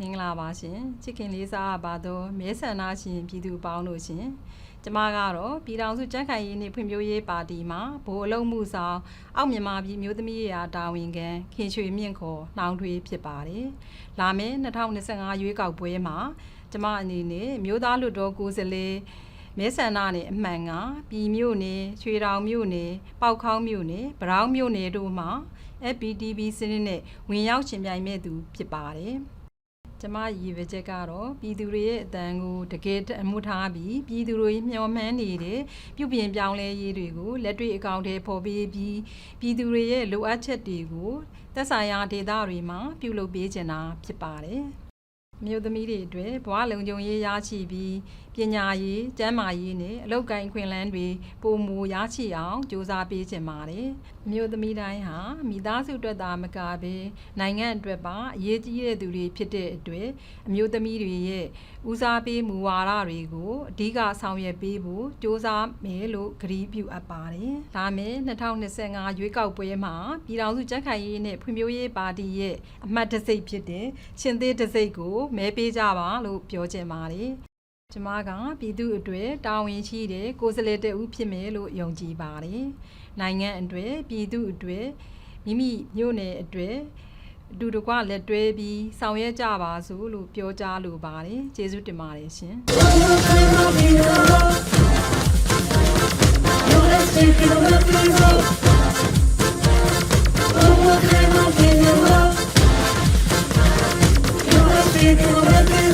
မင်္ဂလာပါရှင်ချစ်ခင်လေးစားပါတော့မဲဆန္ဒရှင်ပြည်သူပေါင်းလို့ရှင်ကျမကတော့ပြည်ထောင်စုကြံ့ခိုင်ရေးနှင့်ဖွံ့ဖြိုးရေးပါတီမှာဗိုလ်အလုံးမှုဆောင်အောက်မြန်မာပြည်မျိုးသမီးရာတာဝန်ခံခင်ရွှေမြင့်ခေါ်နှောင်ထွေးဖြစ်ပါတယ်လာမယ့်2025ရွေးကောက်ပွဲမှာကျမအနေနဲ့မျိုးသားလူတော်ကိုယ်စားလှယ်မဲဆန္ဒနယ်အမှန်ကပြည်မြို့နယ်ရွှေတောင်မြို့နယ်ပေါက်ခေါင်းမြို့နယ်ဗရောင်းမြို့နယ်တို့မှာ FPTV စနစ်နဲ့ဝင်ရောက်ရှင်ပြိုင်မဲ့သူဖြစ်ပါတယ်။ ကျမရည်ရွယ်ချက်ကတော့ပြည်သူတွေရဲ့အတန်ကိုတကယ်အမှုထားပြီးပြည်သူတွေမျှော်မှန်းနေတဲ့ပြုပြင်ပြောင်းလဲရေးတွေကိုလက်တွေ့အကောင့်ထဲပေါ်ပေးပြီးပြည်သူတွေရဲ့လိုအပ်ချက်တွေကိုသက်ဆိုင်ရာဒေသတွေမှာပြုလုပ်ပေးချင်တာဖြစ်ပါတယ်။မြို့သမီးတွေအတွက်ဘဝလုံခြုံရေးရရှိပြီး ပညာရေး၊ကျန်းမာရေးနဲ့အလုပ်ကိုင်ခွင့်လန်းတွေပုံမူရရှိအောင်ကြိုးစားပေးခြင်းပါတယ်။အမျိုးသမီးတိုင်းဟာမိသားစုအတွက်သာမကဘဲနိုင်ငံအတွက်ပါအရေးကြီးတဲ့သူတွေဖြစ်တဲ့အတွက်အမျိုးသမီးတွေရဲ့ဦးစားပေးမူဝါဒတွေကိုအဓိကဆောင်ရွက်ပေးဖို့ကြိုးစားမယ်လို့ကတိပြုအပ်ပါတယ်။ဒါမဲ့2025ရွေးကောက်ပွဲမှာပြည်ထောင်စုကြက်ခိုင်ရေးနဲ့ဖွံ့ဖြိုးရေးပါတီရဲ့အမှတ်တံဆိပ်ဖြစ်တဲ့ရှင်သေးတံဆိပ်ကိုမဲပေးကြပါလို့ပြောချင်ပါတယ်။ ကျမကပြည်သူအတွက်တာဝန်ရှိတဲ့ကိုယ်စားလှယ်တဦးဖြစ်မယ်လို့ယုံကြည်ပါတယ်။နိုင်ငံအတွက်ပြည်သူအတွက်မိမိမြို့နယ်အတွက်အတူတကွလက်တွဲပြီးဆောင်ရွက်ကြပါစို့လို့ပြောကြားလိုပါတယ်။ကျေးဇူးတင်ပါတယ်ရှင်။